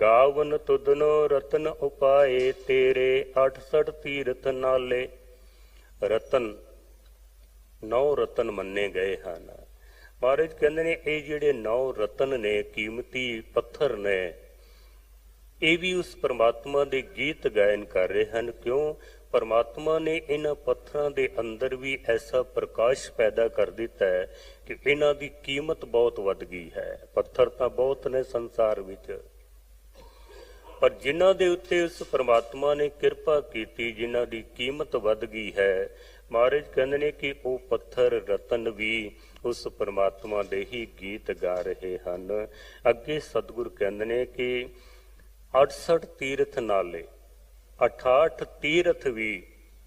ਗਾਵਨ ਤੁਧਨੋ ਰਤਨ ਉਪਾਏ, ਤੇਰੇ 68 ਤੀਰਥ ਨਾਲੇ। ਰਤਨ, ਨੌ ਰਤਨ ਮੰਨੇ ਗਏ ਹਨ। ਮਹਾਰਾਜ ਕਹਿੰਦੇ ਨੇ, ਇਹ ਜਿਹੜੇ ਨੌ ਰਤਨ ਨੇ, ਕੀਮਤੀ ਪੱਥਰ ਨੇ, ਇਹ ਵੀ ਉਸ ਪਰਮਾਤਮਾ ਦੇ ਗੀਤ ਗਾਇਨ ਕਰ ਰਹੇ ਹਨ। ਕਿਉਂ? ਪਰਮਾਤਮਾ ਨੇ ਇਹਨਾਂ ਪੱਥਰਾਂ ਦੇ ਅੰਦਰ ਵੀ ਐਸਾ ਪ੍ਰਕਾਸ਼ ਪੈਦਾ ਕਰ ਦਿੱਤਾ ਹੈ ਕਿ ਇਹਨਾਂ ਦੀ ਕੀਮਤ ਬਹੁਤ ਵੱਧ ਗਈ ਹੈ। ਪੱਥਰ ਤਾਂ ਬਹੁਤ ਨੇ ਸੰਸਾਰ ਵਿੱਚ। ਪਰ ਜਿਨ੍ਹਾਂ ਦੇ ਉੱਤੇ ਉਸ ਪ੍ਰਮਾਤਮਾ ਨੇ ਕਿਰਪਾ ਕੀਤੀ, ਜਿਨ੍ਹਾਂ ਦੀ ਕੀਮਤ ਵੱਧ ਗਈ ਹੈ, ਮਹਾਰਾਜ ਕਹਿੰਦੇ ਨੇ ਕਿ ਉਹ ਪੱਥਰ ਰਤਨ ਵੀ ਉਸ ਪ੍ਰਮਾਤਮਾ ਦੇ ਹੀ ਗੀਤ ਗਾ ਰਹੇ ਹਨ। ਅੱਗੇ ਸਤਿਗੁਰ ਕਹਿੰਦੇ ਨੇ ਕਿ 68 ਤੀਰਥ ਨਾਲੇ 68 ਤੀਰਥ ਵੀ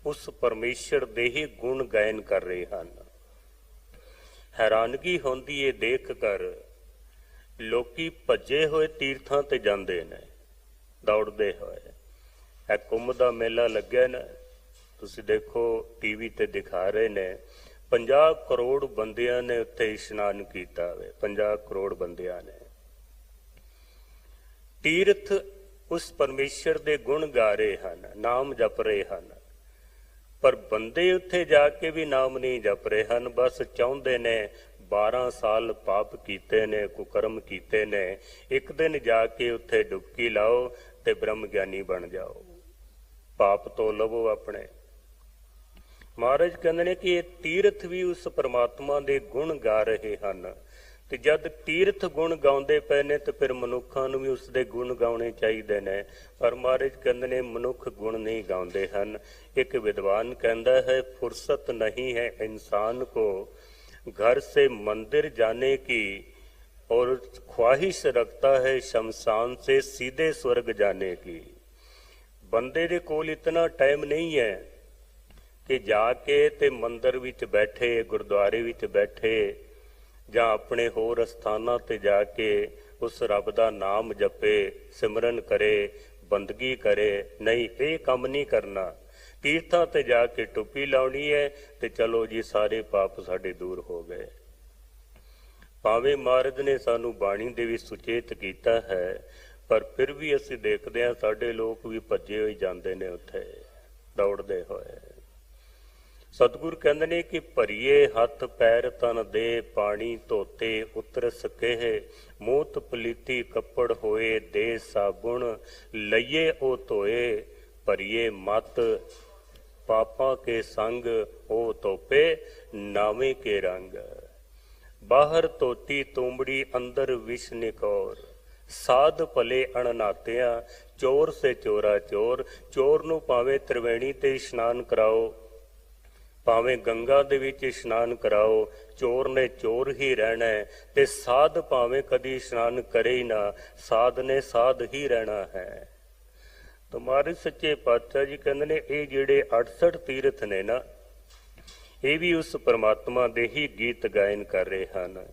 ਉਸ ਪਰਮੇਸ਼ਰ ਦੇ ਹੀ ਗੁਣ ਗਾਇਨ ਕਰ ਰਹੇ ਹਨ। ਹੈਰਾਨਗੀ ਹੁੰਦੀ ਏ ਦੇਖ ਕਰ, ਲੋਕੀ ਭੱਜੇ ਹੋਏ ਤੀਰਥਾਂ ਤੇ ਜਾਂਦੇ ਨੇ। ਦੌੜਦੇ ਹੋਏ। ਇਹ ਕੁੰਭ ਦਾ ਮੇਲਾ ਲੱਗਿਆ ਨਾ, ਤੁਸੀਂ ਦੇਖੋ, ਟੀਵੀ ਤੇ ਦਿਖਾ ਰਹੇ ਨੇ। 50 ਕਰੋੜ ਬੰਦਿਆਂ ਨੇ ਉੱਥੇ ਇਸ਼ਨਾਨ ਕੀਤਾ ਵੇ 50 ਕਰੋੜ ਬੰਦਿਆਂ ਨੇ। ਤੀਰਥ ਉਸ ਪਰਮੇਸ਼ਰ ਦੇ ਗੁਣ ਗਾ ਰਹੇ ਹਨ, ਨਾਮ ਜਪ ਰਹੇ ਹਨ। ਪਰ ਬੰਦੇ ਉੱਥੇ ਜਾ ਕੇ ਵੀ ਨਾਮ ਨਹੀਂ ਜਪ ਰਹੇ ਹਨ, ਬਸ ਚਾਹੁੰਦੇ ਨੇ 12 ਸਾਲ ਪਾਪ ਕੀਤੇ ਨੇ, ਕੁਕਰਮ ਕੀਤੇ ਨੇ। ਇੱਕ ਦਿਨ ਜਾ ਕੇ ਉੱਥੇ ਡੁਬਕੀ ਲਾਓ ਤੇ ਬ੍ਰਹਮ ਗਿਆਨੀ ਬਣ ਜਾਓ। ਪਾਪ ਤੋਂ ਲਵੋ ਆਪਣੇ। ਮਹਾਰਾਜ ਕਹਿੰਦੇ ਨੇ ਕਿ ਇਹ ਤੀਰਥ ਵੀ ਉਸ ਪਰਮਾਤਮਾ ਦੇ ਗੁਣ ਗਾ ਰਹੇ ਹਨ। ਤੇ ਜਦ ਤੀਰਥ ਗੁਣ ਗਾਉਂਦੇ ਪਏ ਨੇ ਤੇ ਫਿਰ ਮਨੁੱਖਾਂ ਨੂੰ ਵੀ ਉਸ ਦੇ ਗੁਣ ਗਾਉਣੇ ਚਾਹੀਦੇ ਨੇ। ਪਰ ਮਹਾਰਾਜ ਕਹਿੰਦੇ ਨੇ ਮਨੁੱਖ ਗੁਣ ਨਹੀਂ ਗਾਉਂਦੇ ਹਨ। ਇੱਕ ਵਿਦਵਾਨ ਕਹਿੰਦਾ ਹੈ, ਫੁਰਸਤ ਨਹੀਂ ਹੈ ਇਨਸਾਨ ਕੋ। ਘਰ ਸੇ ਮੰਦਿਰ ਜਾਣੇ ਕੀ और ख्वाहिश रखता है शमशान से सीधे स्वर्ग जाने की ਬੰਦੇ ਦੇ ਕੋਲ ਇਤਨਾ ਟਾਈਮ ਨਹੀਂ ਹੈ ਕਿ ਜਾ ਕੇ ਤੇ ਮੰਦਰ ਵਿੱਚ ਬੈਠੇ ਗੁਰਦੁਆਰੇ ਵਿੱਚ ਬੈਠੇ ਜਾਂ ਆਪਣੇ ਹੋਰ ਸਥਾਨਾਂ ਤੇ ਜਾ ਕੇ ਉਸ ਰੱਬ ਦਾ ਨਾਮ ਜਪੇ ਸਿਮਰਨ ਕਰੇ ਬੰਦਗੀ ਕਰੇ ਨਹੀਂ ਇਹ ਕੰਮ ਨਹੀਂ ਕਰਨਾ ਤੀਰਥਾਂ ਤੇ ਜਾ ਕੇ ਟੁੱਪੀ ਲਾਉਣੀ ਹੈ ਤੇ ਚਲੋ ਜੀ ਸਾਰੇ ਪਾਪ ਸਾਡੇ ਦੂਰ ਹੋ ਗਏ ਭਾਵੇਂ ਮਹਾਰਾਜ ਨੇ ਸਾਨੂੰ ਬਾਣੀ ਦੇ ਵੀ ਸੁਚੇਤ ਕੀਤਾ ਹੈ, ਪਰ ਫਿਰ ਵੀ ਅਸੀਂ ਦੇਖਦੇ ਹਾਂ ਸਾਡੇ ਲੋਕ ਵੀ ਭੱਜੇ ਹੋਈ ਜਾਂਦੇ ਨੇ ਉੱਥੇ, ਦੌੜਦੇ ਹੋਏ। ਸਤਿਗੁਰ ਕਹਿੰਦੇ ਨੇ ਕਿ ਭਰੀਏ ਹੱਥ ਪੈਰ ਤਨ ਦੇ, ਪਾਣੀ ਧੋਤੇ ਉਤਰ ਸਕੇ ਮੂਤ ਪਲੀਤੀ ਕੱਪੜ ਹੋਏ ਦੇ ਸਾਬੁਣ, ਲਈਏ ਉਹ ਧੋਏ, ਭਰੀਏ ਮਤ, ਪਾਪਾ ਕੇ ਸੰਗ ਉਹ ਤੋਪੇ, ਨਾਵੇਂ ਕੇ ਰੰਗ। ਬਾਹਰ ਤੋਤੀ ਤੁੰਬੜੀ ਅੰਦਰ ਵਿਸ਼ ਨਿਕੌਰ। ਸਾਧ ਭਲੇ ਅਣਨਾਤਿਆਂ, ਚੋਰ ਸੇ ਚੋਰਾ ਚੋਰ ਚੋਰ ਨੂੰ ਭਾਵੇਂ ਤ੍ਰਿਵੇਣੀ ਤੇ ਇਸ਼ਨਾਨ ਕਰਾਓ, ਭਾਵੇਂ ਗੰਗਾ ਦੇ ਵਿੱਚ ਇਸ਼ਨਾਨ ਕਰਾਓ, ਚੋਰ ਨੇ ਚੋਰ ਹੀ ਰਹਿਣਾ ਤੇ ਸਾਧ ਭਾਵੇਂ ਕਦੀ ਇਸ਼ਨਾਨ ਕਰੇ ਹੀ ਨਾ, ਸਾਧ ਨੇ ਸਾਧ ਹੀ ਰਹਿਣਾ ਹੈ। ਤੁਮਾਰੇ ਸੱਚੇ ਪਾਤਸ਼ਾਹ ਜੀ ਕਹਿੰਦੇ ਨੇ, ਇਹ ਜਿਹੜੇ 68 ਤੀਰਥ ਨੇ ਨਾ ਇਹ ਵੀ ਉਸ ਪਰਮਾਤਮਾ ਦੇ ਹੀ ਗੀਤ ਗਾਇਨ ਕਰ ਰਹੇ ਹਨ।